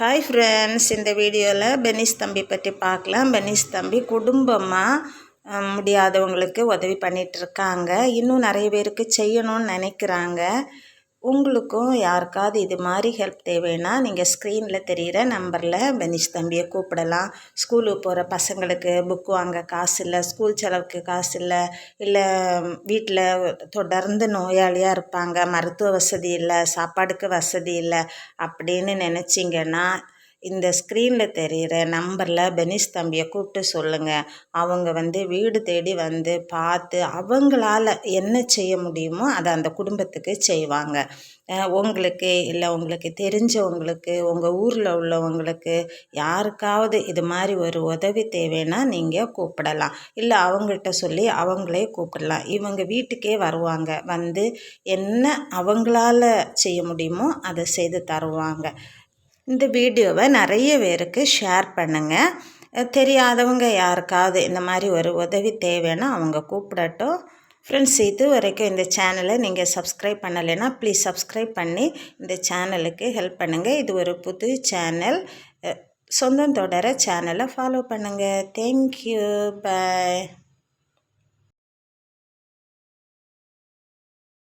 Hi friends இந்த வீடியோவில் penis தம்பி பற்றி பார்க்கலாம். பெனிஸ் தம்பி குடும்பமாக முடியாதவங்களுக்கு உதவி பண்ணிகிட்ருக்காங்க இன்னும் நிறைய பேருக்கு செய்யணும்னு நினைக்கிறாங்க. உங்களுக்கும் யாருக்காவது இது மாதிரி ஹெல்ப் தேவைன்னா நீங்கள் ஸ்க்ரீனில் தெரிகிற நம்பரில் பெனிஷ் தம்பியை கூப்பிடலாம். ஸ்கூலுக்கு போகிற பசங்களுக்கு புக் வாங்க காசு இல்லை ஸ்கூல் செலவுக்கு காசு இல்லை இல்லை வீட்டில் தொடர்ந்து நோயாளியாக இருப்பாங்க மருத்துவ வசதி இல்லை சாப்பாடுக்கு வசதி இல்லை அப்படின்னு நினச்சிங்கன்னா இந்த ஸ்க்ரீனில் தெரிகிற நம்பரில் பெனிஸ் தம்பியை கூப்பிட்டு சொல்லுங்கள் அவங்க வந்து வீடு தேடி வந்து பார்த்து அவங்களால என்ன செய்ய முடியுமோ அதை அந்த குடும்பத்துக்கு செய்வாங்க. உங்களுக்கு இல்லை உங்களுக்கு தெரிஞ்சவங்களுக்கு உங்கள் ஊரில் உள்ளவங்களுக்கு யாருக்காவது இது மாதிரி ஒரு உதவி தேவைன்னா நீங்கள் கூப்பிடலாம். இல்லை அவங்கள்ட்ட சொல்லி அவங்களே கூப்பிடலாம். இவங்க வீட்டுக்கே வருவாங்க. வந்து என்ன அவங்களால செய்ய முடியுமோ அதை செய்து தருவாங்க. இந்த வீடியோவை நிறைய பேருக்கு ஷேர் பண்ணுங்கள் தெரியாதவங்க யாருக்காவது இந்த மாதிரி ஒரு உதவி தேவைன்னா அவங்க கூப்பிடட்டும். ஃப்ரெண்ட்ஸ் இது வரைக்கும் இந்த சேனலை நீங்கள் சப்ஸ்கிரைப் பண்ணலைன்னா ப்ளீஸ் சப்ஸ்கிரைப் பண்ணி இந்த சேனலுக்கு ஹெல்ப் பண்ணுங்கள் இது ஒரு புது சேனல் சொந்தம் தொடர சேனலை ஃபாலோ பண்ணுங்கள் தேங்க்யூ பாய்